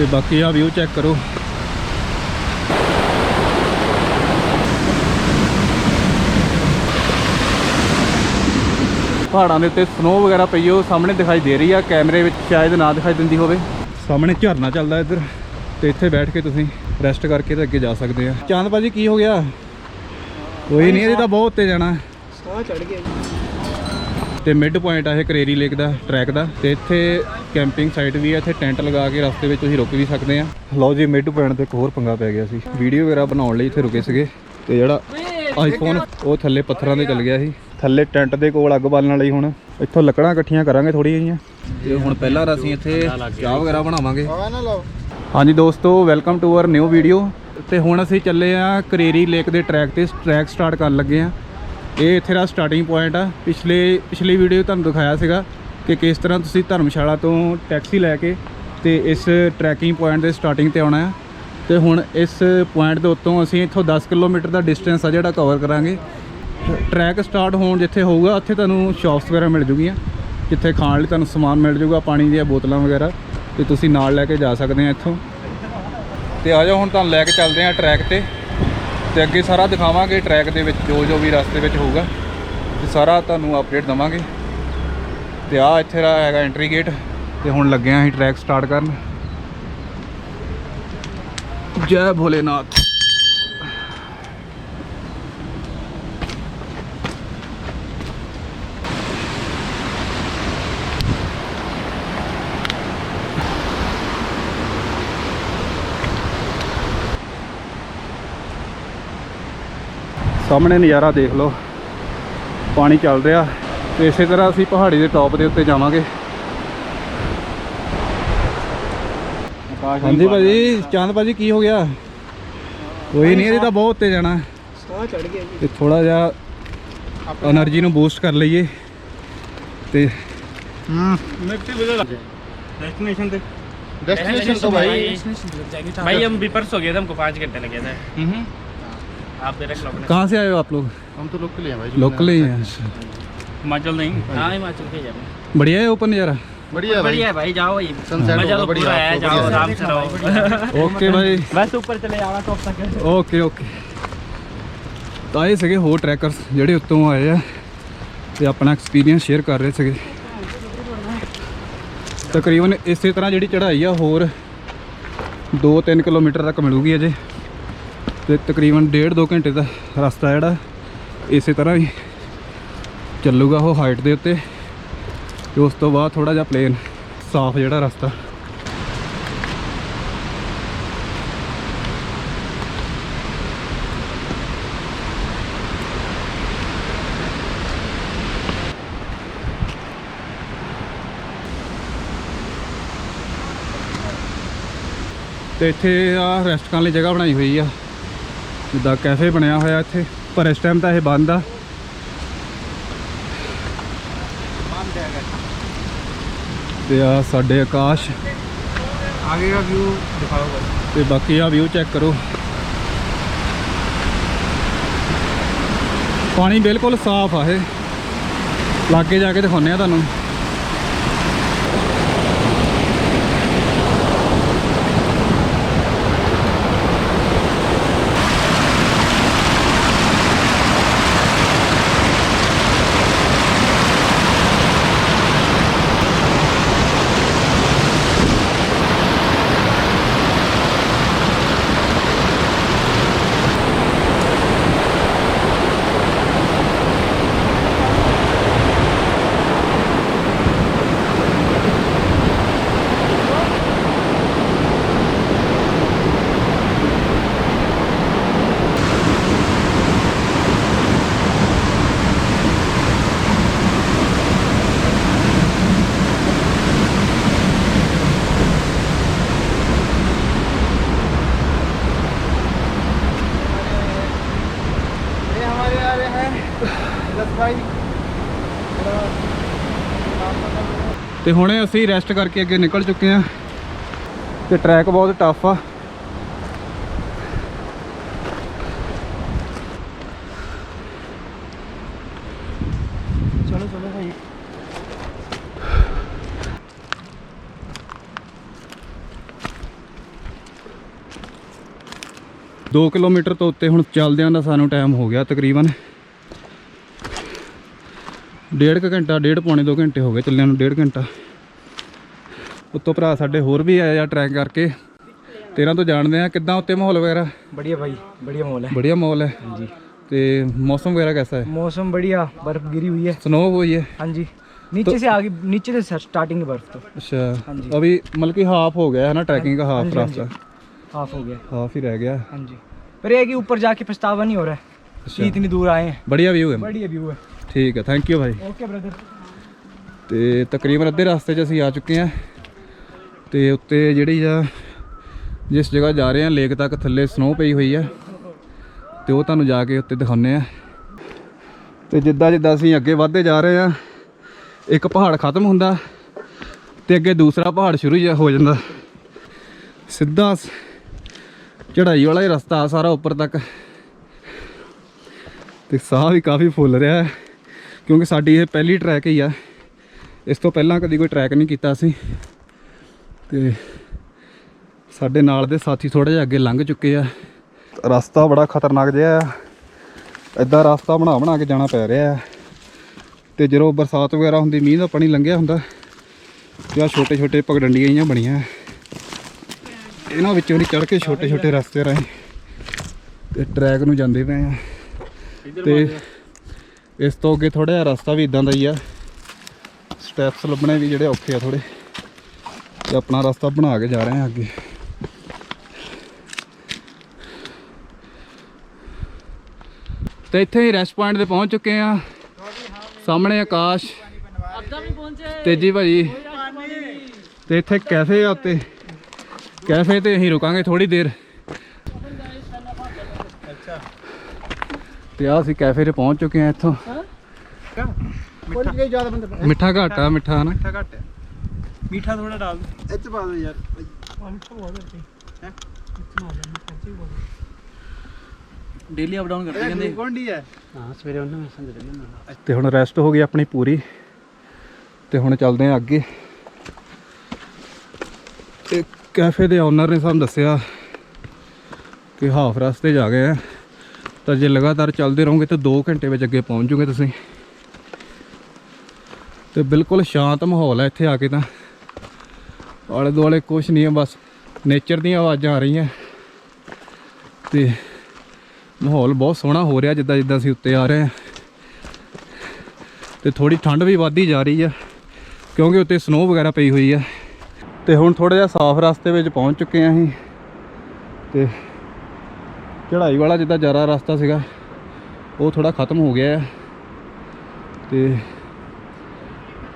ਤੇ ਬਾਕੀ ਆ ਵਿਊ ਚੈੱਕ ਕਰੋ। ਪਹਾੜਾਂ ਦੇ ਉੱਤੇ ਸਨੋ ਵਗੈਰਾ ਪਈ ਉਹ ਸਾਹਮਣੇ ਦਿਖਾਈ ਦੇ ਰਹੀ ਆ, ਕੈਮਰੇ ਵਿੱਚ ਸ਼ਾਇਦ ਨਾ ਦਿਖਾਈ ਦਿੰਦੀ ਹੋਵੇ। ਸਾਹਮਣੇ ਝਰਨਾ ਚੱਲਦਾ ਇੱਧਰ, ਤੇ ਇੱਥੇ ਬੈਠ ਕੇ ਤੁਸੀਂ ਰੈਸਟ ਕਰਕੇ ਤੇ ਅੱਗੇ ਜਾ ਸਕਦੇ ਆ। ਚਾਂਦ ਭਾਜੀ, ਕੀ ਹੋ ਗਿਆ? ਕੋਈ ਨਹੀਂ ਇਹਦੇ ਤਾਂ ਬਹੁਤ ਉੱਤੇ ਜਾਣਾ। ਸਾਹ ਚੜ ਗਿਆ ਤੇ ਮਿਡ ਪੁਆਇੰਟ ਆ ਇਹ ਕਰੇਰੀ ਲੇਕ ਦਾ, ਟਰੈਕ ਦਾ ਤੇ ਇੱਥੇ ਕੈਂਪਿੰਗ ਸਾਈਟ ਵੀ ਆ, ਇੱਥੇ ਟੈਂਟ ਲਗਾ ਕੇ ਰਸਤੇ ਵਿੱਚ ਤੁਸੀਂ ਰੁਕ ਵੀ ਸਕਦੇ ਆ। ਲਓ ਜੀ, ਮਿਡ ਪੁਆਇੰਟ ਤੇ ਇੱਕ ਹੋਰ ਪੰਗਾ ਪੈ ਗਿਆ ਸੀ। ਵੀਡੀਓ ਵਗੈਰਾ ਬਣਾਉਣ ਲਈ ਇੱਥੇ ਰੁਕੇ ਸੀਗੇ ਤੇ ਜਿਹੜਾ ਆਈਫੋਨ ਉਹ ਥੱਲੇ ਪੱਥਰਾਂ ਤੇ ਚੱਲ ਗਿਆ ਸੀ। ਥੱਲੇ ਟੈਂਟ ਦੇ ਕੋਲ ਅੱਗ ਬਾਲਣ ਲਈ ਹੁਣ। ਇੱਥੋਂ ਲੱਕੜਾਂ ਇਕੱਠੀਆਂ ਕਰਾਂਗੇ ਥੋੜੀਆਂ ਜਿਹੀਆਂ। ਤੇ ਹੁਣ ਪਹਿਲਾਂ ਅਸੀਂ ਇੱਥੇ ਚਾਹ ਵਗੈਰਾ ਬਣਾਵਾਂਗੇ। ਹਾਂਜੀ ਦੋਸਤੋ welcome to our new video ਤੇ ਹੁਣ ਅਸੀਂ ਚੱਲੇ ਆ ਕਰੇਰੀ ਲੇਕ ਦੇ ਟਰੈਕ ਤੇ, ਟਰੈਕ ਸਟਾਰਟ ਕਰਨ ਲੱਗੇ ਆ। ਇਹ ਇੱਥੇ ਦਾ ਸਟਾਰਟਿੰਗ ਪੁਆਇੰਟ ਆ। ਪਿਛਲੇ, ਪਿਛਲੀ ਵੀਡੀਓ ਤੁਹਾਨੂੰ ਦਿਖਾਇਆ ਸੀਗਾ ਕਿ ਕਿਸ ਤਰ੍ਹਾਂ ਤੁਸੀਂ ਧਰਮਸ਼ਾਲਾ ਤੋਂ ਟੈਕਸੀ ਲੈ ਕੇ ਤੇ ਇਸ ਟਰੈਕਿੰਗ ਪੁਆਇੰਟ ਦੇ ਸਟਾਰਟਿੰਗ ਤੇ ਆਉਣਾ ਆ। ਤੇ ਹੁਣ ਇਸ ਪੁਆਇੰਟ ਦੇ ਉੱਤੋਂ ਅਸੀਂ ਇੱਥੋਂ 10 ਕਿਲੋਮੀਟਰ ਦਾ ਡਿਸਟੈਂਸ ਆ ਜਿਹੜਾ ਕਵਰ ਕਰਾਂਗੇ। ਟਰੈਕ ਸਟਾਰਟ ਹੋਣ ਜਿੱਥੇ ਹੋਊਗਾ, ਉੱਥੇ ਤੁਹਾਨੂੰ ਸ਼ਾਪਸ ਵਗੈਰਾ ਮਿਲ ਜੂਗੀਆਂ। ਜਿੱਥੇ ਖਾਣ ਲਈ ਤੁਹਾਨੂੰ ਸਮਾਨ ਮਿਲ ਜੂਗਾ, ਪਾਣੀ ਦੀਆਂ ਬੋਤਲਾਂ ਵਗੈਰਾ। ਤੇ ਤੁਸੀਂ ਨਾਲ ਲੈ ਕੇ ਜਾ ਸਕਦੇ ਆ ਇੱਥੋਂ। ਤੇ ਆ ਜਾਓ, ਹੁਣ ਤੁਹਾਨੂੰ ਲੈ ਕੇ ਚੱਲਦੇ ਆ ਟਰੈਕ ਤੇ। ਤੇ ਅੱਗੇ ਸਾਰਾ ਦਿਖਾਵਾਂਗੇ ਟਰੈਕ ਦੇ ਵਿੱਚ, ਜੋ ਜੋ ਵੀ ਰਸਤੇ ਵਿੱਚ ਹੋਊਗਾ। ਤੇ ਸਾਰਾ ਤੁਹਾਨੂੰ ਅਪਡੇਟ ਦਵਾਂਗੇ। ਤੇ ਆ ਇੱਥੇ ਦਾ ਹੈਗਾ ਐਂਟਰੀ ਗੇਟ ਤੇ ਹੁਣ ਲੱਗੇ ਆਂ ਅਸੀਂ ਟਰੈਕ ਸਟਾਰਟ ਕਰਨ। ਜੈ ਭੋਲੇਨਾਥ। ਸਾਹਮਣੇ ਨਜ਼ਾਰਾ ਦੇਖ ਲਓ। ਪਾਣੀ ਚੱਲ ਰਿਹਾ। ਤੇ ਇਸੇ ਤਰ੍ਹਾਂ ਅਸੀਂ ਪਹਾੜੀ ਦੇ ਟੌਪ ਦੇ ਉੱਤੇ ਜਾਵਾਂਗੇ। ਹਾਂਜੀ ਭਾਜੀ ਚਾਂਦ ਭਾਜੀ ਕੀ ਹੋ ਗਿਆ? ਕੋਈ ਨਹੀਂ ਇਹਦੇ ਤਾਂ ਬਹੁਤ ਉੱਤੇ ਜਾਣਾ ਸਾਹ ਚੜ ਗਿਆ ਜੀ। ਥੋੜਾ ਜਿਹਾ એનર્ਜੀ ਨੂੰ ਬੂਸਟ ਕਰ ਲਈਏ। ਤੇ ਹੂੰ। ਮਿੱਟੀ ਬਦਲ ਡੈਸਟੀਨੇਸ਼ਨ ਤੇ डेस्टिनेशन तो भाई भाई हम भी परसों गए थे हमको पाँच घंटे लगे थे आप दे रख लो अपने कहाँ से आए हो आप लोग ਹਮ ਤਾਂ ਲੋਕਲ ਹੀ ਆ ਭਾਈ लोकल ही हैं अच्छा। हिमाचल नहीं हाँ हिमाचल के जाए बढ़िया है ओपन नज़ारा ਬੜੀਆ ਭਾਈ बढ़िया है भाई जाओ ये Sunset मजा होगा, तो बढ़िया, पूरा है आपको जाओ बढ़िया। आराम से रहो ओके भाई बस ऊपर चले जाना टॉप तक ਓਕੇ ਓਕੇ ਤਾਂ ਇਹ ਸੀਗੇ ਹੋਰ ਟਰੈਕਰਸ ਜਿਹੜੇ ਉੱਤੋਂ ਆਏ ਆ ਤੇ ਆਪਣਾ ਐਕਸਪੀਰੀਅੰਸ ਸ਼ੇਅਰ ਕਰ ਰਹੇ ਸੀਗੇ ਤਕਰੀਬਨ ਇਸੇ ਤਰ੍ਹਾਂ ਜਿਹੜੀ ਚੜ੍ਹਾਈ ਆ ਹੋਰ 2-3 ਕਿਲੋਮੀਟਰ ਤੱਕ ਮਿਲੂਗੀ ਅਜੇ ਤੇ ਤਕਰੀਬਨ 1.5-2 ਘੰਟੇ ਦਾ ਰਸਤਾ ਜਿਹੜਾ ਇਸੇ ਤਰ੍ਹਾਂ ਹੀ ਚੱਲੂਗਾ ਉਹ ਹਾਈਟ ਦੇ ਉੱਤੇ। ਤੇ ਉਸ ਤੋਂ ਬਾਅਦ ਥੋੜਾ ਜਿਹਾ ਪਲੇਨ ਸਾਫ਼ ਜਿਹੜਾ ਰਸਤਾ। ਤੇ ਇੱਥੇ ਆ ਰੈਸਟ ਕਰਨ ਲਈ ਜਗ੍ਹਾ ਬਣਾਈ ਹੋਈ ਆ। ਜਿੱਦਾਂ ਕੈਫੇ ਬਣਿਆ ਹੋਇਆ ਇੱਥੇ ਪਰ ਇਸ ਟਾਈਮ ਤਾਂ ਇਹ ਬੰਦ ਆ। ਤੇ ਆ ਸਾਡੇ ਆਕਾਸ਼। ਆਗੇ ਦਾ ਵਿਊ ਦਿਖਾਓ। ਤੇ ਬਾਕੀ ਆ ਵਿਊ ਚੈੱਕ ਕਰੋ। ਪਾਣੀ ਬਿਲਕੁਲ ਸਾਫ਼ ਆ ਇਹ। ਲਾਗੇ ਜਾ ਕੇ ਦਿਖਾਉਂਦੇ ਆ ਤੁਹਾਨੂੰ। ਤੇ ਹੁਣੇ ਅਸੀਂ ਰੈਸਟ ਕਰਕੇ ਅੱਗੇ ਨਿਕਲ ਚੁੱਕੇ ਆ ਤੇ ਟਰੈਕ ਬਹੁਤ ਟਫ ਆ। ਚਲੋ ਚਲੋ ਦੋ ਕਿਲੋਮੀਟਰ ਤੋਂ ਉੱਤੇ ਹੁਣ ਚੱਲਦਿਆਂ ਦਾ ਸਾਨੂੰ ਟਾਈਮ ਹੋ ਗਿਆ ਤਕਰੀਬਨ। ਡੇਢ ਕੁ ਘੰਟਾ ਡੇਢ ਪੌਣੇ 2 ਘੰਟੇ ਹੋ ਗਏ ਚੱਲਿਆਂ ਨੂੰ ਡੇਢ ਘੰਟਾ ਉੱਤੋਂ ਭਰਾ ਸਾਡੇ ਹੋਰ ਵੀ ਆਏ ਆ ਟਰੈਕ ਕਰਕੇ ਤੇਰਾਂ ਤੋਂ ਜਾਣਦੇ ਆ ਕਿੱਦਾਂ ਉੱਤੇ ਮਾਹੌਲ ਵਗੈਰਾ बढ़िया भाई बढ़िया माहौल है बढ़िया माहौल है जी ਤੇ ਮੌਸਮ ਵਗੈਰਾ कैसा है मौसम बढ़िया बर्फ गिरी हुई है स्नो हुई है हाँ जी नीचे से आगे नीचे से स्टार्टिंग है बर्फ तो अच्छा हाँ जी। अभी मतलब कि हाफ हो गया है ना ट्रैकिंग का हाँ हाफ जी, हाँ रास्ता हाफ हो गया हाफ ही रह गया हाँ जी पर ये है कि ऊपर जाके पछतावा नहीं हो रहा है अच्छा। कि इतनी दूर आए हैं बढ़िया व्यू है बढ़िया व्यू है ਠੀਕ ਹੈ ਥੈਂਕ ਯੂ ਭਾਈ। ਓਕੇ ਬ੍ਰਦਰ ਤੇ ਤਕਰੀਬਨ ਅੱਧੇ ਰਸਤੇ 'ਚ ਅਸੀਂ ਆ ਚੁੱਕੇ ਆ ਤੇ ਉੱਤੇ ਜਿਹੜੀ ਆ ਜਿਸ ਜਗ੍ਹਾ ਜਾ ਰਹੇ ਆ ਲੇਕ ਤੱਕ ਥੱਲੇ ਸਨੋ ਪਈ ਹੋਈ ਆ। ਤੇ ਉਹ ਤੁਹਾਨੂੰ ਜਾ ਕੇ ਉੱਤੇ ਦਿਖਾਉਨੇ ਆ ਤੇ ਜਿੱਦਾਂ ਜਿੱਦਾਂ ਅਸੀਂ ਅੱਗੇ ਵਧਦੇ ਜਾ ਰਹੇ ਆ ਇੱਕ ਪਹਾੜ ਖਤਮ ਹੁੰਦਾ ਤੇ ਅੱਗੇ ਦੂਸਰਾ ਪਹਾੜ ਸ਼ੁਰੂ ਹੋ ਜਾਂਦਾ। ਸਿੱਧਾ ਚੜਾਈ ਵਾਲਾ ਹੀ ਰਸਤਾ ਸਾਰਾ ਉੱਪਰ ਤੱਕ। ਤੇ ਸਾਹ ਵੀ ਕਾਫੀ ਫੁੱਲ ਰਿਹਾ ਹੈ। ਕਿਉਂਕਿ ਸਾਡੀ ਇਹ ਪਹਿਲੀ ਟਰੈਕ ਹੀ ਆ। ਇਸ ਤੋਂ ਪਹਿਲਾਂ ਕਦੀ ਕੋਈ ਟਰੈਕ ਨਹੀਂ ਕੀਤਾ ਸੀ ਤੇ ਸਾਡੇ ਨਾਲ ਦੇ ਸਾਥੀ ਥੋੜੇ ਜਿਹਾ ਅੱਗੇ ਲੰਘ ਚੁੱਕੇ ਆ। ਰਸਤਾ ਬੜਾ ਖਤਰਨਾਕ ਜਿਹਾ ਆ। ਇਦਾਂ ਰਸਤਾ ਬਣਾ ਬਣਾ ਕੇ ਜਾਣਾ ਪੈ ਰਿਹਾ ਆ। ਤੇ ਜਦੋਂ ਬਰਸਾਤ ਵਗੈਰਾ ਹੁੰਦੀ, ਮੀਂਹ ਦਾ ਪਾਣੀ ਲੰਘਿਆ ਹੁੰਦਾ, ਤੇ ਆ ਛੋਟੇ ਛੋਟੇ ਪਗਡੰਡੀਆਂ ਜਿਹੀਆਂ ਬਣੀਆਂ। ਇਹਨਾਂ ਵਿੱਚੋਂ ਦੀ ਚੜ੍ਹ ਕੇ ਛੋਟੇ ਛੋਟੇ ਰਸਤੇ ਰਾਹੀਂ ਤੇ ਟਰੈਕ ਨੂੰ ਜਾਂਦੇ ਪਏ ਆ। ਤੇ ਇਸ ਤੋਂ ਅੱਗੇ ਥੋੜਾ ਜਿਹਾ ਰਸਤਾ ਵੀ ਇਦਾਂ ਦਾ ਹੀ ਆ। ਸਟੈਪਸ ਲੱਭਣੇ ਵੀ ਜਿਹੜੇ ਔਖੇ ਆ ਥੋੜੇ ਤੇ ਆਪਣਾ ਰਸਤਾ ਬਣਾ ਕੇ ਜਾ ਰਹੇ ਆ ਅੱਗੇ। ਤੇ ਇੱਥੇ ਹੀ ਰੈਸਟ ਪੁਆਇੰਟ ਤੇ ਪਹੁੰਚ ਚੁੱਕੇ ਆ ਸਾਹਮਣੇ ਆਕਾਸ਼। ਤੇਜੀ ਭਾਜੀ ਤੇ ਇੱਥੇ ਕੈਫੇ ਆ ਉੱਤੇ। ਕੈਫੇ ਤੇ ਅਸੀਂ ਰੁਕਾਂਗੇ ਥੋੜੀ ਦੇਰ। ਤੇ ਆ ਅਸੀਂ ਕੈਫੇ ਤੇ ਪਹੁੰਚ ਚੁੱਕੇ ਆ ਇੱਥੋਂ। ਮਿੱਠਾ? ਜ਼ਿਆਦਾ ਬੰਦੇ ਮਿੱਠਾ ਘਾਟਾ ਮਿੱਠਾ ਘੱਟ ਹੈ ਮਿੱਠਾ ਥੋੜਾ ਡਾਲ ਦੋ। ਇੱਥੇ ਪਾ ਦੋ ਯਾਰ। ਮਿੱਠਾ ਬਹੁਤ ਹੈ ਹੈ? ਇੱਥੇ ਨਾ ਜਾਂਦੇ ਡੇਲੀ ਅਪ ਡਾਊਨ ਕਰਦੇ ਕਹਿੰਦੇ ਗੁੰਡੀ ਹੈ ਹਾਂ ਸਵੇਰੇ ਉਹਨਾਂ ਨੂੰ ਸੰਦ ਰਹਿੰਦੇ ਤੇ ਹੁਣ ਰੈਸਟ ਹੋ ਗਈ ਆਪਣੀ ਪੂਰੀ। ਤੇ ਹੁਣ ਚੱਲਦੇ ਆ ਅੱਗੇ। ਕੈਫੇ ਦੇ ਓਨਰ ਨੇ ਸਾਨੂੰ ਦੱਸਿਆ ਕਿ ਹਾਫ ਰਸਤੇ ਜਾ ਗਏ ਆ। ਤਾਂ ਜੇ ਲਗਾਤਾਰ ਚੱਲਦੇ ਰਹੋਗੇ ਤਾਂ 2 ਘੰਟੇ ਵਿੱਚ ਅੱਗੇ ਪਹੁੰਚ ਜੂਗੇ ਤੁਸੀਂ। ਤੇ ਬਿਲਕੁਲ ਸ਼ਾਂਤ ਮਾਹੌਲ ਹੈ ਇੱਥੇ ਆ ਕੇ ਤਾਂ। ਆਲੇ ਦੁਆਲੇ ਕੁਝ ਨਹੀਂ ਹੈ, ਬਸ ਨੇਚਰ ਦੀਆਂ ਆਵਾਜ਼ਾਂ ਆ ਰਹੀਆਂ। ਤੇ ਮਾਹੌਲ ਬਹੁਤ ਸੋਹਣਾ ਹੋ ਰਿਹਾ ਜਿੱਦਾਂ ਜਿੱਦਾਂ ਅਸੀਂ ਉੱਤੇ ਆ ਰਹੇ ਹਾਂ। ਤੇ ਥੋੜੀ ਠੰਡ ਵੀ ਵੱਧਦੀ ਜਾ ਰਹੀ ਆ, ਕਿਉਂਕਿ ਉੱਤੇ ਸਨੋ ਵਗੈਰਾ ਪਈ ਹੋਈ ਆ। ਤੇ ਹੁਣ ਥੋੜਾ ਜਿਹਾ ਸਾਫ਼ ਰਸਤੇ ਵਿੱਚ ਪਹੁੰਚ ਚੁੱਕੇ ਆ ਅਸੀਂ। ਤੇ ਚੜਾਈ ਵਾਲਾ ਜਿੱਦਾਂ ਜ਼ਰਾ ਰਸਤਾ ਸੀਗਾ ਉਹ ਥੋੜਾ ਖਤਮ ਹੋ ਗਿਆ ਹੈ। ਤੇ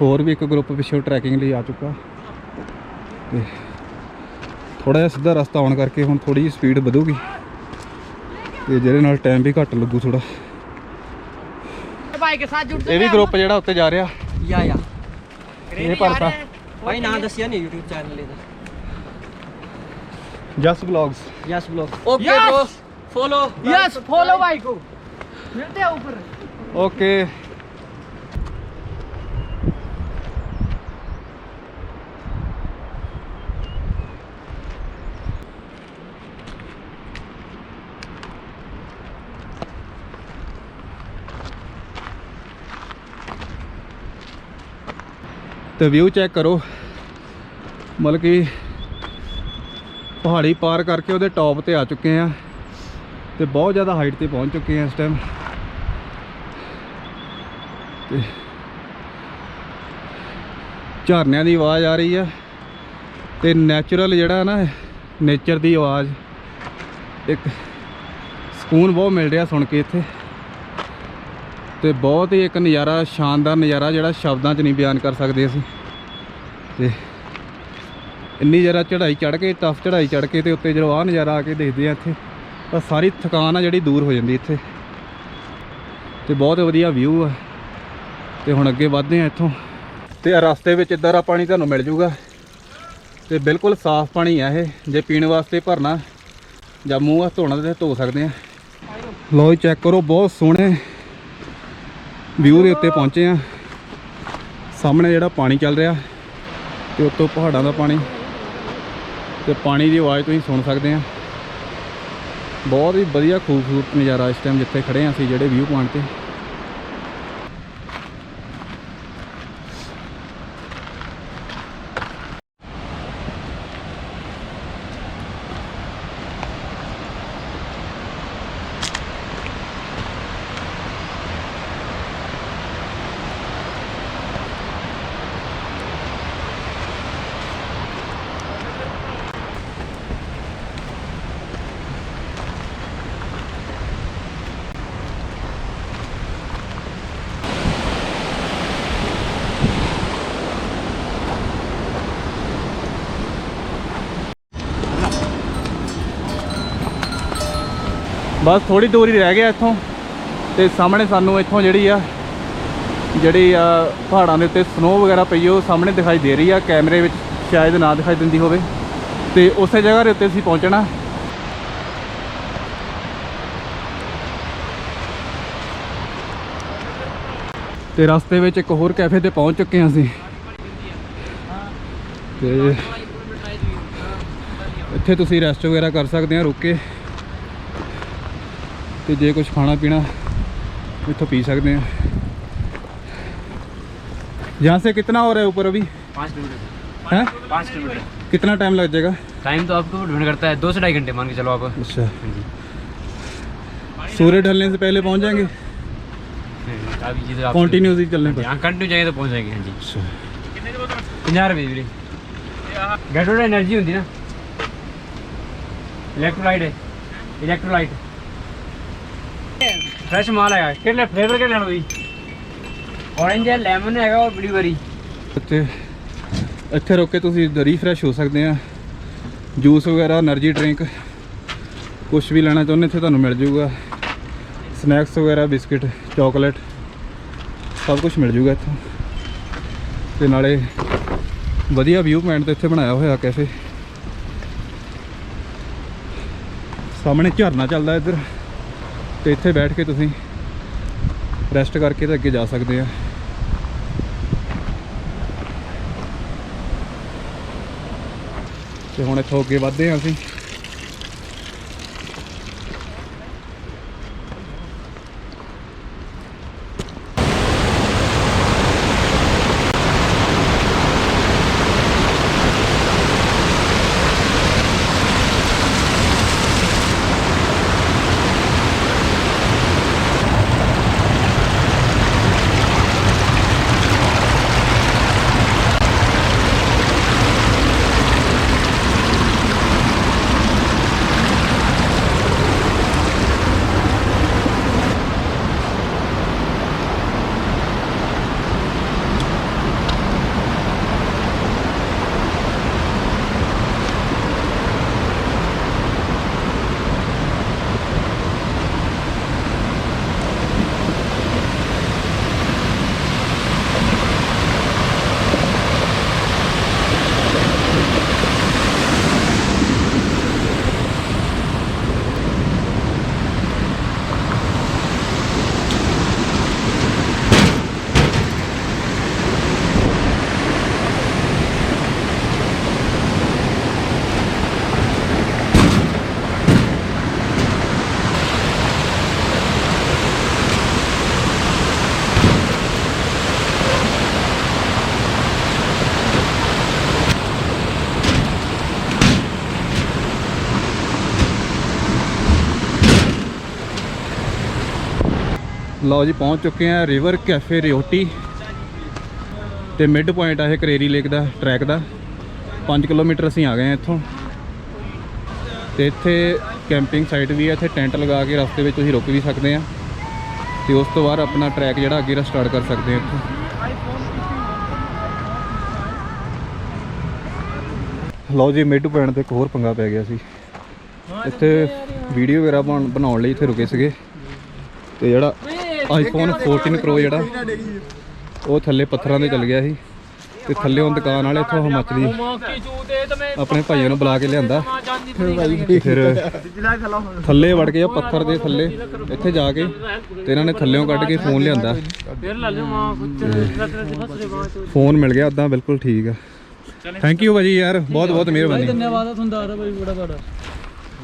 ਹੋਰ ਵੀ ਇੱਕ ਗਰੁੱਪ ਪਿੱਛੇ ਟਰੈਕਿੰਗ ਲਈ ਆ ਚੁੱਕਾ। ਤੇ ਥੋੜਾ ਜਿਹਾ ਸਿੱਧਾ ਰਸਤਾ ਆਉਣ ਕਰਕੇ ਹੁਣ ਥੋੜੀ ਜਿਹੀ ਸਪੀਡ ਵਧੂਗੀ। ਤੇ ਜਿਹਦੇ ਨਾਲ ਟਾਈਮ ਵੀ ਘੱਟ ਲੱਗੂ ਥੋੜਾ ਇਹ ਵੀ ਗਰੁੱਪ ਜਿਹੜਾ ਉੱਤੇ ਜਾ ਰਿਹਾ। ਯਾ ਯਾ। ਇਹ ਪਰਤਾ ਭਾਈ ਨਾਂ ਦੱਸਿਆ ਨਹੀਂ YouTube ਚੈਨਲ ਇਹਦਾ। Jas vlogs. Yes blog okay bro follow yes follow भाई को मिलते हैं ऊपर ਓਕੇ ਤੇ ਵਿਊ ਚੈੱਕ ਕਰੋ ਮਤਲਬ ਕਿ ਪਹਾੜੀ ਪਾਰ ਕਰਕੇ ਉਹਦੇ ਟੌਪ ਤੇ ਆ ਚੁੱਕੇ ਆ ਤੇ ਬਹੁਤ ਜ਼ਿਆਦਾ ਹਾਈਟ ਤੇ ਪਹੁੰਚ ਚੁੱਕੇ ਹਾਂ ਇਸ ਟਾਈਮ ਤੇ ਝਰਨਿਆਂ ਦੀ ਆਵਾਜ਼ ਆ ਰਹੀ ਆ। ਤੇ ਨੈਚੁਰਲ ਜਿਹੜਾ ਨਾ ਨੇਚਰ ਦੀ ਆਵਾਜ਼, ਇੱਕ ਸਕੂਨ ਬਹੁਤ ਮਿਲ ਰਿਹਾ ਸੁਣ ਕੇ ਇੱਥੇ। ਤੇ ਬਹੁਤ ਹੀ ਇੱਕ ਨਜ਼ਾਰਾ, ਸ਼ਾਨਦਾਰ ਨਜ਼ਾਰਾ ਜਿਹੜਾ ਸ਼ਬਦਾਂ 'ਚ ਨਹੀਂ ਬਿਆਨ ਕਰ ਸਕਦੇ ਅਸੀਂ। ਤੇ ਇੰਨੀ ਜ਼ਿਆਦਾ ਚੜ੍ਹਾਈ ਚੜ੍ਹ ਕੇ ਟਫ ਚੜ੍ਹਾਈ ਚੜ੍ਹ ਕੇ ਤੇ ਉੱਤੇ ਜਦੋਂ ਆਹ ਨਜ਼ਾਰਾ ਆ ਕੇ ਦੇਖਦੇ ਆ ਇੱਥੇ। ਤਾਂ ਸਾਰੀ ਥਕਾਨ ਆ ਜਿਹੜੀ ਦੂਰ ਹੋ ਜਾਂਦੀ ਇੱਥੇ। ਤੇ ਬਹੁਤ ਵਧੀਆ ਵਿਊ ਆ। ਤੇ ਹੁਣ ਅੱਗੇ ਵਧਦੇ ਆ ਇੱਥੋਂ। ਤੇ ਆਹ ਰਸਤੇ ਵਿੱਚ ਇਦਾਂ ਦਾ ਪਾਣੀ ਤੁਹਾਨੂੰ ਮਿਲ ਜੂਗਾ। ਤੇ ਬਿਲਕੁਲ ਸਾਫ਼ ਪਾਣੀ ਆ ਇਹ। ਜੇ ਪੀਣ ਵਾਸਤੇ ਭਰਨਾ, ਜਾਂ ਮੂੰਹ ਹੱਥ ਧੋਣਾ ਤੇ ਧੋ ਸਕਦੇ ਆ। ਲੋ ਚੈੱਕ ਕਰੋ, ਬਹੁਤ ਸੋਹਣੇ ਵਿਊ ਦੇ ਉੱਤੇ ਪਹੁੰਚੇ ਆ। ਸਾਹਮਣੇ ਜਿਹੜਾ ਪਾਣੀ ਚੱਲ ਰਿਹਾ, ਤੇ ਉੱਤੋਂ ਪਹਾੜਾਂ ਦਾ ਪਾਣੀ। ਤੇ ਪਾਣੀ ਦੀ ਆਵਾਜ਼ ਤੁਸੀਂ ਸੁਣ ਸਕਦੇ ਆ। ਬਹੁਤ ਹੀ ਵਧੀਆ ਖੂਬਸੂਰਤ ਨਜ਼ਾਰਾ ਇਸ ਟਾਈਮ ਜਿੱਥੇ ਖੜੇ ਹਾਂ ਅਸੀਂ, ਜਿਹੜੇ ਵਿਊ ਪੁਆਇੰਟ ਤੇ। ਬਸ ਥੋੜੀ ਦੂਰ ਹੀ ਰਹਿ ਗਿਆ ਇੱਥੋਂ ਤੇ ਸਾਹਮਣੇ ਸਾਨੂੰ ਇੱਥੋਂ ਜਿਹੜੀ ਆ ਜਿਹੜੀ ਆ ਪਹਾੜਾਂ ਦੇ ਉੱਤੇ ਸਨੋ ਵਗੈਰਾ ਪਈ ਉਹ ਸਾਹਮਣੇ ਦਿਖਾਈ ਦੇ ਰਹੀ ਆ, ਕੈਮਰੇ ਵਿੱਚ ਸ਼ਾਇਦ ਨਾ ਦਿਖਾਈ ਦਿੰਦੀ ਹੋਵੇ। ਤੇ ਉਸੇ ਜਗ੍ਹਾ ਦੇ ਉੱਤੇ ਅਸੀਂ ਪਹੁੰਚਣਾ। ਤੇ ਰਸਤੇ ਵਿੱਚ ਇੱਕ ਹੋਰ ਕੈਫੇ ਤੇ ਪਹੁੰਚ ਚੁੱਕੇ ਹਾਂ ਅਸੀਂ। ਤੇ ਇੱਥੇ ਤੁਸੀਂ ਰੈਸਟ ਵਗੈਰਾ ਕਰ ਸਕਦੇ ਆ, ਰੁਕ ਕੇ। ਤੇ ਜੇ ਕੁਝ ਖਾਣਾ ਪੀਣਾ ਇੱਥੋਂ ਪੀ ਸਕਦੇ ਆ यहाँ से कितना हो रहा है ऊपर अभी पाँच किलोमीटर है पाँच किलोमीटर कितना टाइम लग जाएगा टाइम तो आपको डिपेंड करता है दो से ढाई घंटे मान के चलो आप अच्छा सूर्य ढलने से पहले पहुँच जाएंगे कंटिन्यू से चलने पर यहाँ कंटिन्यू जाएंगे तो पहुँच जाएंगे हाँ जी पंजाह रुपये जी बैटरी एनर्जी होती ना इलेक्ट्रोलाइट है इलेक्ट्रोलाइट ફ્રેશ માલ આવ્યા કેટલા ફ્લેવર કેટલાનો હોય ઓરેન્જ ਹੈ ਲੈਮਨ ਹੈਗਾ ਔਰ ਬਲੂਬੇਰੀ ਤੇ ਇੱਥੇ ਰੁਕ ਕੇ ਤੁਸੀਂ ਦਰੀ ਫਰੈਸ਼ ਹੋ ਸਕਦੇ ਆ। ਜੂਸ ਵਗੈਰਾ એનર્ਜੀ ਡਰਿੰਕ ਕੁਝ ਵੀ ਲੈਣਾ ਚਾਹੁੰਦੇ ਇੱਥੇ ਤੁਹਾਨੂੰ ਮਿਲ ਜੂਗਾ ਸਨੈਕਸ ਵਗੈਰਾ ਬਿਸਕਟ ਚਾਕਲੇਟ ਸਭ ਕੁਝ ਮਿਲ ਜੂਗਾ ਇੱਥੋਂ। ਤੇ ਨਾਲੇ ਵਧੀਆ ਵਿਊ ਪੁਆਇੰਟ ਤੇ ਇੱਥੇ ਬਣਾਇਆ ਹੋਇਆ ਕੈਫੇ ਸਾਹਮਣੇ ਝਰਨਾ ਚੱਲਦਾ ਇੱਧਰ। ਤੇ ਇੱਥੇ ਬੈਠ ਕੇ ਤੁਸੀਂ ਰੈਸਟ ਕਰਕੇ ਤੇ ਅੱਗੇ ਜਾ ਸਕਦੇ ਆ। ਤੇ ਹੁਣ ਇੱਥੋਂ ਅੱਗੇ ਵਧਦੇ ਹਾਂ ਅਸੀਂ। ਲਓ ਜੀ, ਪਹੁੰਚ ਚੁੱਕੇ ਆ ਰਿਵਰ ਕੈਫੇ ਰਿਓਟੀ ਤੇ ਮਿਡ ਪੁਆਇੰਟ ਆ ਇਹ ਕਰੇਰੀ ਲੇਕ ਦਾ, ਟਰੈਕ ਦਾ। 5 ਕਿਲੋਮੀਟਰ ਅਸੀਂ ਆ ਗਏ ਆ ਇੱਥੋਂ। ਤੇ ਇੱਥੇ ਕੈਂਪਿੰਗ ਸਾਈਟ ਵੀ ਹੈ ਇੱਥੇ ਟੈਂਟ ਲਗਾ ਕੇ ਰਸਤੇ ਵਿੱਚ ਤੁਸੀਂ ਰੁਕ ਵੀ ਸਕਦੇ ਆ ਤੇ ਉਸ ਤੋਂ ਬਾਅਦ ਆਪਣਾ ਟਰੈਕ ਜਿਹੜਾ ਅੱਗੇ ਦਾ ਸਟਾਰਟ ਕਰ ਸਕਦੇ ਆ ਇੱਥੋਂ। ਲਓ ਜੀ, ਮਿਡ ਪੁਆਇੰਟ ਤੇ ਇੱਕ ਹੋਰ ਪੰਗਾ ਪੈ ਗਿਆ ਸੀ। ਇੱਥੇ ਵੀਡੀਓ ਵਗੈਰਾ ਬਣ- ਬਣਾਉਣ ਲਈ ਇੱਥੇ ਰੁਕੇ ਸੀਗੇ। ਤੇ ਜਿਹੜਾ ਆਈਫੋਨ 14 ਪ੍ਰੋ ਜਿਹੜਾ, ਉਹ ਥੱਲੇ ਪੱਥਰਾਂ ਦੇ ਚੱਲ ਗਿਆ ਸੀ ਤੇ ਥੱਲੇੋਂ ਦੁਕਾਨ ਵਾਲੇ ਇੱਥੋਂ ਹਿਮਾਚਲੀ ਆਪਣੇ ਭਾਈਆਂ ਨੂੰ ਬੁਲਾ ਕੇ ਲਿਆਂਦਾ। ਫਿਰ ਥੱਲੇ ਵੜ ਕੇ ਪੱਥਰ ਦੇ ਥੱਲੇ, ਇੱਥੇ ਜਾ ਕੇ ਤੇ ਇਹਨਾਂ ਨੇ ਥੱਲੇੋਂ ਕੱਢ ਕੇ ਫੋਨ ਲਿਆਂਦਾ। ਫੋਨ ਮਿਲ ਗਿਆ ਉਦਾਂ ਬਿਲਕੁਲ ਠੀਕ ਆ। ਥੈਂਕ ਯੂ ਭਾਜੀ ਯਾਰ ਬਹੁਤ ਬਹੁਤ ਮਿਹਰਬਾਨੀ। ਧੰਨਵਾਦ ਆ, ਤੁਹਾਨੂੰ ਭਾਈ ਬੜਾ ਬੜਾ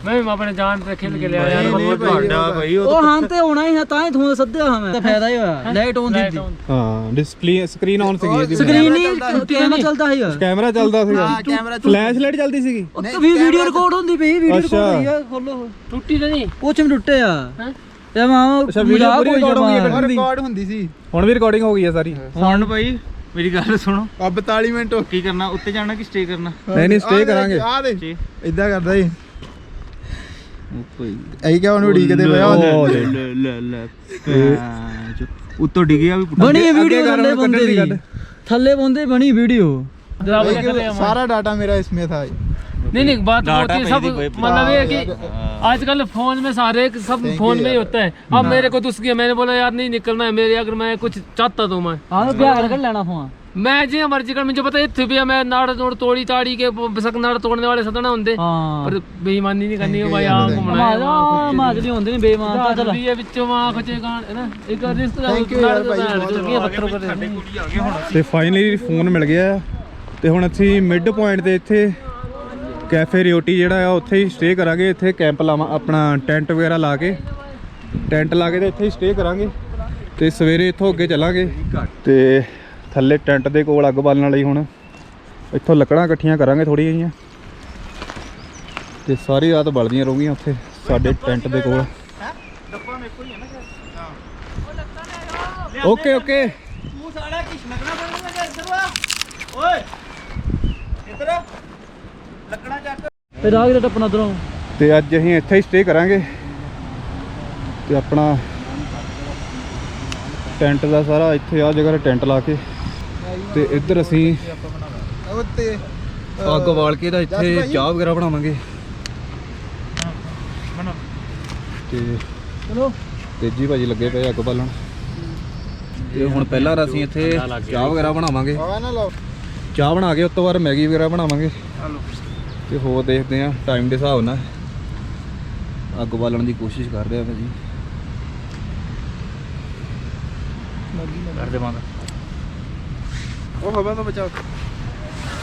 ਮੈਂ ਆਪਣੇ ਜਾਨ ਤੇ ਖਿਲ ਕੇ ਲਿਆ ਯਾਰ ਨਹੀਂ ਤੁਹਾਡਾ ਭਾਈ ਉਹ ਹਾਂ ਤੇ ਹੋਣਾ ਹੀ ਹੈ ਤਾਂ ਹੀ ਤੁਹਾਨੂੰ ਸੱਦਿਆ ਹਾਂ ਮੈਂ। ਤਾਂ ਫਾਇਦਾ ਹੀ ਹੋਇਆ। ਲਾਈਟ ਔਨ ਦਿੱਤੀ। ਹਾਂ ਡਿਸਪਲੇ ਸਕਰੀਨ ਔਨ ਸੀਗੀ ਇਹਦੀ। ਸਕਰੀਨ ਨਹੀਂ ਕੈਮਰਾ ਚੱਲਦਾ ਸੀ। ਕੈਮਰਾ ਚੱਲਦਾ ਸੀਗਾ। ਹਾਂ ਕੈਮਰਾ ਫਲੈਸ਼ ਲਾਈਟ ਚੱਲਦੀ ਸੀਗੀ? ਉਹ ਵੀ ਵੀਡੀਓ ਰਿਕਾਰਡ ਹੁੰਦੀ ਪਈ ਵੀਡੀਓ ਰਿਕਾਰਡ ਹੋਈ ਆ ਖੋਲੋ। ਟੁੱਟੀ ਤਾਂ ਨਹੀਂ। ਉਹ ਚ ਟੁੱਟੇ ਆ। ਹੈ? ਤੇ ਮਾਂ ਅੱਛਾ ਵੀਡੀਓ ਪੂਰੀ ਰਿਕਾਰਡ ਹੋ ਗਈ ਰਿਕਾਰਡ ਹੁੰਦੀ ਸੀ। ਹੁਣ ਵੀ ਰਿਕਾਰਡਿੰਗ ਹੋ ਗਈ ਆ ਸਾਰੀ। ਹੁਣ ਭਾਈ ਮੇਰੀ ਗੱਲ ਸੁਣੋ। ਆ 42 ਮਿੰਟ ਕੀ ਕਰਨਾ? ਉੱਤੇ ਜਾਣਾ ਕਿ ਸਟੇ ਕਰਨਾ? ਨਹੀਂ ਨਹੀਂ ਸਟੇ ਕਰਾਂਗੇ। ਆ ਦੇ ਇਦਾਂ ਕਰਦਾ ਜੀ। ਐਂ ਕਿਹਾ ਉਹਨੂੰ ਉਡੀਕਦੇ ਪਿਆ ਉਹ ਉਹਦੇ ਲੈ। ਲੈ ਲੈ ਲੈ ਉੱਤੋਂ ਡਿੱਗਿਆ ਵੀ ਪੁੱਠਾ ਬਣੀ ਵੀਡੀਓ ਅੱਗੇ ਕਰ, ਥੱਲੇ ਕੱਢਣ ਬੰਦੇ ਦੀ ਦੀ ਗੱਲ। ਥੱਲੇ ਬੰਦੇ ਬਣੀ ਵੀਡੀਓ सारा डाटा मेरा इसमें था नहीं नहीं बात वो डाटा होती है पे सब यदि कोई- मतलब ये है कि आजकल फोन में सारे सब फोन में ही होता है अब मेरे को तो उसकी मैंने बोला यार नहीं निकलना है मेरे अगर मैं कुछ चाहता तो मैं ਆਹ ਵਿਆਹ ਕਰ ਲੈਣਾ ਫੋਨ मैं जी मर्जी कर मुझे पता है इत्थे भी है, मैं नाड़ नोड़ तोड़ी ताड़ी के वो बेशक नाड़ तोड़ने वाले सदना होंगे ਹਾਂ पर बेईमानी नहीं करनी है भाई आप घूमना है ਮਾਜਾ ਮਾਜਲੀ ਹੁੰਦੇ ਨੇ ਬੇਈਮਾਨ ਤਾਂ ਚੱਲ भी है बिचों वहां खचे गान है ना एक रिश्तेदार Thank you यार भाई, बहुत लड़कियां पत्थरों कर ਤੇ ਫਾਈਨਲੀ ਫੋਨ ਮਿਲ ਗਿਆ ਆ ਤੇ ਹੁਣ ਅਸੀਂ ਮਿਡ ਪੁਆਇੰਟ ਤੇ ਇੱਥੇ ਕੈਫੇ ਰਿਓਟੀ ਜਿਹੜਾ ਆ ਉੱਥੇ ਹੀ ਸਟੇ ਕਰਾਂਗੇ ਇੱਥੇ ਕੈਂਪ ਲਾਵਾਂ ਆਪਣਾ ਟੈਂਟ ਵਗੈਰਾ ਲਾ ਕੇ ਟੈਂਟ ਲਾ ਕੇ ਤੇ ਇੱਥੇ ਹੀ ਸਟੇ ਕਰਾਂਗੇ ਤੇ ਸਵੇਰੇ ਇੱਥੋਂ ਅੱਗੇ ਚੱਲਾਂਗੇ ਤੇ ਥੱਲੇ ਟੈਂਟ ਦੇ ਕੋਲ ਅੱਗ ਬਾਲਣ ਲਈ ਹੁਣ। ਇੱਥੋਂ ਲੱਕੜਾਂ ਇਕੱਠੀਆਂ ਕਰਾਂਗੇ ਥੋੜ੍ਹੀਆਂ ਜਿਹੀਆਂ। ਤੇ ਸਾਰੀ ਰਾਤ ਬਲਦੀਆਂ ਰਹੂਗੀਆਂ ਉੱਥੇ ਸਾਡੇ ਟੈਂਟ ਦੇ ਕੋਲ। Okay okay. ਤੇ ਰਾਗ ਦਾ ਟੱਪਣਾ ਉਧਰੋਂ। ਤੇ ਅੱਜ ਅਸੀਂ ਇੱਥੇ ਹੀ ਸਟੇ ਕਰਾਂਗੇ। ਤੇ ਆਪਣਾ ਟੈਂਟ ਦਾ ਸਾਰਾ ਇੱਥੇ ਆ ਜਗ੍ਹਾ ਤੇ ਟੈਂਟ ਲਾ ਕੇ ਤੇ ਇੱਧਰ ਅਸੀਂ ਉੱਤੇ ਅੱਗ ਬਾਲ ਕੇ ਦਾ ਇੱਥੇ ਚਾਹ ਵਗੈਰਾ ਬਣਾਵਾਂਗੇ। ਤੇ ਚਲੋ। ਤੇਜੀ ਭਾਜੀ ਲੱਗੇ ਪਏ ਅੱਗ ਬਾਲਣ। ਤੇ ਹੁਣ ਪਹਿਲਾਂ ਅਸੀਂ ਇੱਥੇ ਚਾਹ ਵਗੈਰਾ ਬਣਾਵਾਂਗੇ। ਚਾਹ ਬਣਾ ਕੇ ਉਸ ਤੋਂ ਬਾਅਦ ਮੈਗੀ ਵਗੈਰਾ ਬਣਾਵਾਂਗੇ। ਤੇ ਹੋਰ ਦੇਖਦੇ ਆ ਟਾਈਮ ਦੇ ਹਿਸਾਬ ਨਾਲ। ਅੱਗ ਬਾਲਣ ਦੀ ਕੋਸ਼ਿਸ਼ ਕਰ ਰਹੇ ਆ ਭਾਜੀ ਕਰ ਦੇਵਾਂਗਾ ਉਹ ਹਵਾ ਤੋਂ ਬਚਾਓ।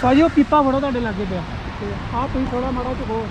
ਭਾਜੀ, ਉਹ ਪੀਪਾ ਫੜੋ ਤੁਹਾਡੇ ਲਾਗੇ ਪਿਆ। ਆ ਤੁਸੀਂ ਥੋੜਾ ਮਾੜਾ ਚੁਕੋ